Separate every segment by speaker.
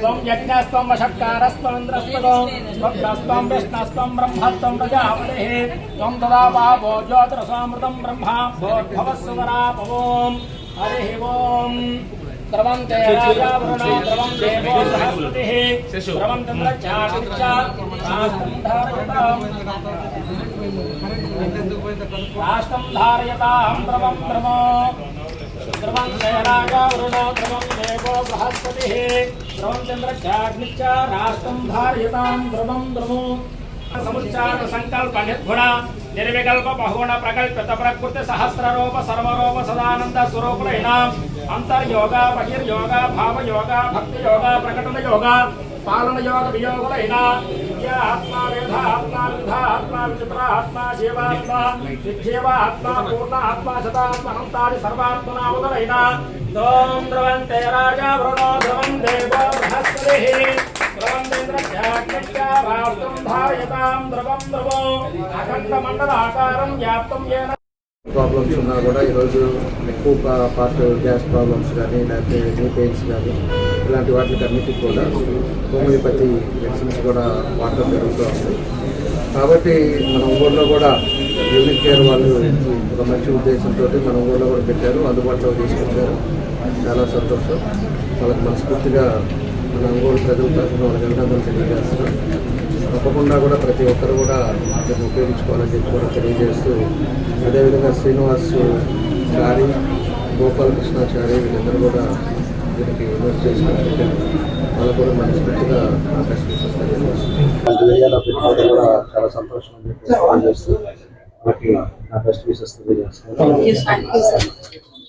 Speaker 1: त्वं यज्ञस्त्वं वषट्कारस्त्वमिन्द्रस्त्वं स्वग्रस्त्वं विष्णस्त्वं ब्रह्मस्त्वं प्रजापतिः त्वं तदा पापो ज्योतिरसामृतं ब्रह्मा भवस्सुवरापवोम् हरिः ओम् द्रवन्ते राजावरुणो द्रवं देवो सहस्पतिः द्रवं चन्द्रचाणिश्च धारयतां द्रवं द्रवो ధ్రువం సేనాగా వరుణో ధ్రువం దేవో బృహస్పతి ధ్రువం చంద్రచాగ్నిచ్చ రాష్ట్రం ధార్యతాం ధ్రువం ధ్రువం సముచ్చార సంకల్ప నిర్గుణ నిర్వికల్ప బహుగుణ ప్రకల్పిత ప్రకృతి సహస్రరూప సర్వరూప సదానంద స్వరూపులైన అంతర్యోగ బహిర్యోగ భావయోగ భక్తి యోగ ప్రకటన యోగ పాలన యోగ వియోగులైన
Speaker 2: ప్రాబ్లమ్స్ ఉన్నా కూడా ఈరోజు ఎక్కువ పార్ట్ గ్యాస్ ప్రాబ్లమ్స్ కానీ లేకపోతే న్యూ పెయిన్స్ కానీ ఇలాంటి వాటికి అన్నిటికీ కూడా హోమియోపతి మెడిసిన్స్ కూడా వాడటం జరుగుతూ ఉంది. కాబట్టి మన ఊళ్ళో కూడా యూనిట్ కేర్ వాళ్ళు ఒక మంచి ఉద్దేశంతో మన ఊళ్ళో కూడా పెట్టారు. అందుబాటులో తీసుకొచ్చారు. చాలా సంతోషం. వాళ్ళకి మనస్ఫూర్తిగా మన ఒంగోలు ప్రజల తరఫున వాళ్ళకి అభినందనలు తెలియజేస్తున్నాం. తప్పకుండా కూడా ప్రతి ఒక్కరు కూడా దీన్ని ఉపయోగించుకోవాలని చెప్పి కూడా తెలియజేస్తూ అదేవిధంగా శ్రీనివాస్ చారి గోపాలకృష్ణాచారి వీళ్ళందరూ కూడా దీనికి ఇన్వెస్ట్ వాళ్ళకు కూడా మనస్ఫూర్తిగా ఏరియాలో పెట్టుకోవడం కూడా చాలా సంతోషం నా best wishes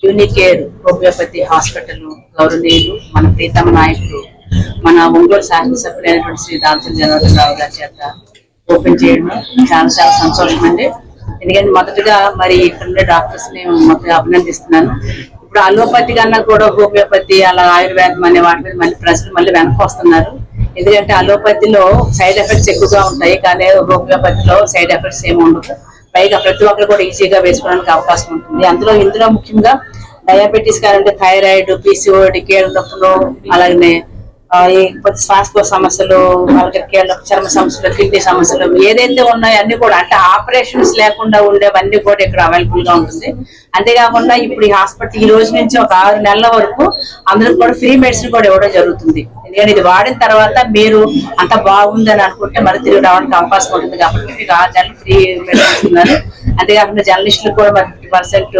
Speaker 3: Unicare homeopathy hospital గౌరవనీయులు మన ప్రీతమ నాయకుడు మన ఒంగోలు శాసనసభ్యులైనటువంటి శ్రీ దాల్చల్ జనార్దన్ రావు గారి చేత ఓపెన్ చేయడం చాలా చాలా సంతోషం అండి. ఎందుకంటే మొదటగా మరి ఇక్కడ ఉండే డాక్టర్స్ని మొదట అభినందిస్తున్నాను. ఇప్పుడు అలోపతి కన్నా కూడా హోమియోపతి అలా ఆయుర్వేదం అనే వాటి మీద మళ్ళీ ప్రజలు మళ్ళీ వెనక్కి వస్తున్నారు. ఎందుకంటే అలోపతిలో సైడ్ ఎఫెక్ట్స్ ఎక్కువగా ఉంటాయి కానీ హోమియోపతిలో సైడ్ ఎఫెక్ట్స్ ఏమి ఉండదు పైగా ప్రతి ఒక్కరు కూడా ఈజీగా వేసుకోవడానికి అవకాశం ఉంటుంది. అందులో ఇందులో ముఖ్యంగా డయాబెటీస్ కానీ థైరాయిడ్ పీసీఓడి కేళ్ళ నొప్పులు అలాగనే ఆ, కొద్ది శ్వాసకోశ సమస్యలు వాళ్ళకి చర్మ సమస్యలు కిడ్నీ సమస్యలు ఏదైతే ఉన్నాయో అన్ని కూడా అంటే ఆపరేషన్స్ లేకుండా ఉండేవన్నీ కూడా ఇక్కడ అవైలబుల్గా ఉంటుంది. అంతేకాకుండా ఇప్పుడు ఈ హాస్పిటల్ ఈ రోజు నుంచి ఒక ఆరు నెలల వరకు అందరికి కూడా ఫ్రీ మెడిసిన్ కూడా ఇవ్వడం జరుగుతుంది. ఎందుకంటే ఇది వాడిన తర్వాత మీరు అంత బాగుందని అనుకుంటే మరి తిరిగి రావడానికి అవకాశం ఉంటుంది కాబట్టి మీకు ఆరు నెలలు ఫ్రీ మెడిసిన్ ఇస్తున్నారు. అంతేకాకుండా జర్నలిస్టులు కూడా మరి ఫిఫ్టీ పర్సెంట్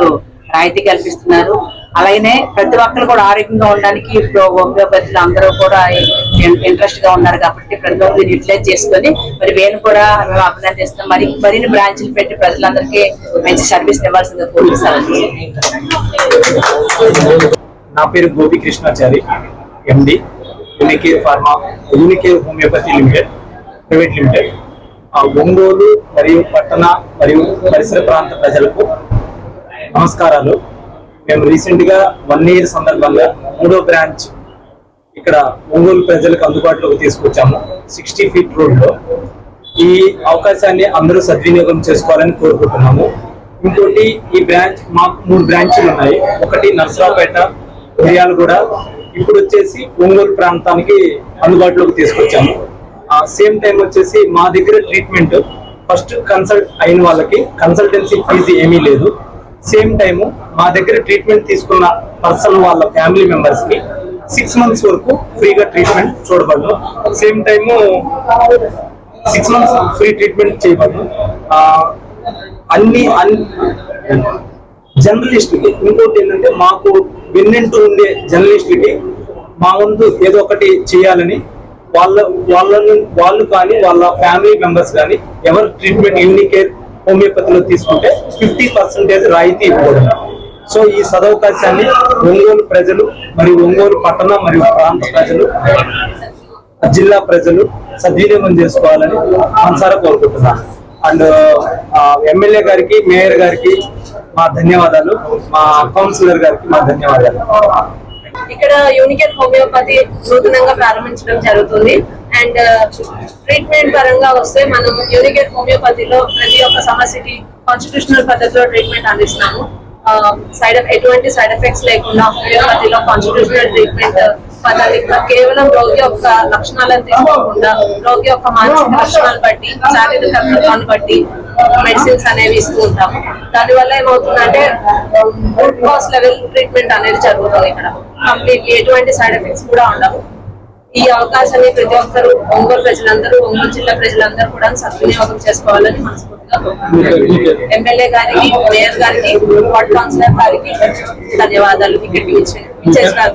Speaker 3: రాయితీ కల్పిస్తున్నారు. అలాగనే ప్రతి ఒక్కరు కూడా ఆరోగ్యంగా ఉండడానికి ఇప్పుడు హోమియోపతిలో అందరూ కూడా ఇంట్రెస్ట్గా ఉన్నారు కాబట్టి ప్రతి ఒక్కరు యూటిలైజ్ చేసుకొని మరి వేణు కూడా మేము అభినందిస్తాం మరి మరిన్ని బ్రాంచ్లు పెట్టి ప్రజలందరికీ మంచి సర్వీస్ ఇవ్వాల్సిందిగా కోరుతున్నాను.
Speaker 4: నా పేరు Gopi Krishnachari MD Unicare pharma Unicare homeopathy limited private limited ఆ ఒంగోలు మరియు పట్టణ మరియు పరిసర ప్రాంత ప్రజలకు నమస్కారాలు. మేము రీసెంట్గా వన్ ఇయర్ సందర్భంగా మూడో బ్రాంచ్ ఇక్కడ ఒంగోలు ప్రజలకు అందుబాటులోకి తీసుకొచ్చాము. సిక్స్టీ ఫీట్ రోడ్లో. ఈ అవకాశాన్ని అందరూ సద్వినియోగం చేసుకోవాలని కోరుకుంటున్నాము. ఇంకోటి ఈ బ్రాంచ్ మాకు మూడు బ్రాంచీలు ఉన్నాయి. ఒకటి నర్సరావుపేట మిర్యాలగూడ. ఇప్పుడు వచ్చేసి ఒంగోలు ప్రాంతానికి అందుబాటులోకి తీసుకొచ్చాము. సేమ్ టైం వచ్చేసి మా దగ్గర ట్రీట్మెంట్ ఫస్ట్ కన్సల్ట్ అయిన వాళ్ళకి కన్సల్టెన్సీ ఫీజు ఏమీ లేదు. సేమ్ టైం మా దగ్గర ట్రీట్మెంట్ తీసుకున్న పర్సన్ వాళ్ళ ఫ్యామిలీ మెంబర్స్కి సిక్స్ మంత్స్ వరకు ఫ్రీగా treatment చూడబడదు same time six months free treatment చేయబడదు అన్ని జర్నలిస్ట్కి ఇంకోటి ఏంటంటే మాకు విన్నింటూ ఉండే జర్నలిస్ట్కి మా ముందు ఏదో ఒకటి చేయాలని వాళ్ళ వాళ్ళను వాళ్ళు కానీ వాళ్ళ ఫ్యామిలీ మెంబర్స్ కానీ ఎవరు ట్రీట్మెంట్ యూనికేర్ హోమియోపతిలో తీసుకుంటే ఫిఫ్టీ పర్సెంటేజ్ రాయితీ ఇవ్వడం సో ఈ సదవకాశాన్ని ఒంగోలు ప్రజలు మరియు ఒంగోలు పట్టణ మరియు ప్రాంత ప్రజలు జిల్లా ప్రజలు సద్వినియోగం చేసుకోవాలని మనసారా కోరుకుంటున్నాను. అండ్ ఎమ్మెల్యే గారికి మేయర్ గారికి మా ధన్యవాదాలు మా కౌన్సిలర్ గారికి మా ధన్యవాదాలు.
Speaker 5: ఇక్కడ యూనికెన్ హోమియోపతి నూతనంగా ప్రారంభించడం జరుగుతుంది. అండ్ ట్రీట్మెంట్ uh, పరంగా వస్తే మనం యూనికెన్ హోమియోపతిలో ప్రతి ఒక్క సమస్యకి కాన్స్టిట్యూషనల్ పద్ధతిలో ట్రీట్మెంట్ అందిస్తున్నాము. Um, సైడ్ ఎటువంటి సైడ్ ఎఫెక్ట్స్ లేకుండా హోమియోపతిలో కాన్స్టిట్యూషనల్ ట్రీట్మెంట్ పదాలు కేవలం రోగి యొక్క లక్షణాలను తీసుకోకుండా రోగి యొక్క మానసిక లక్షణాలు బట్టి శారీరక తత్వాన్ని బట్టి మెడిసిన్స్ అనేవి ఇస్తూ ఉంటాము. దానివల్ల ఏమవుతుందంటే ఫుడ్ కాస్ట్ లెవెల్ ట్రీట్మెంట్ అనేది జరుగుతుంది ఇక్కడ. కంప్లీట్లీ ఎటువంటి సైడ్ ఎఫెక్ట్స్ కూడా ఉండవు. ఈ అవకాశాన్ని ప్రతి ఒక్కరు ఒంగోలు ప్రజలందరూ ఒంగోలు జిల్లా ప్రజలందరూ కూడా సద్వినియోగం చేసుకోవాలని మనస్ఫూర్తిగా ఎమ్మెల్యే గారికి మేయర్ గారికి వార్డ్ కౌన్సిలర్ గారికి ధన్యవాదాలు. ఇక్కడికి ఇచ్చేసినారు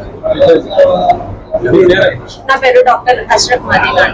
Speaker 5: నా పేరు డాక్టర్ అష్రఫ్ మదీనా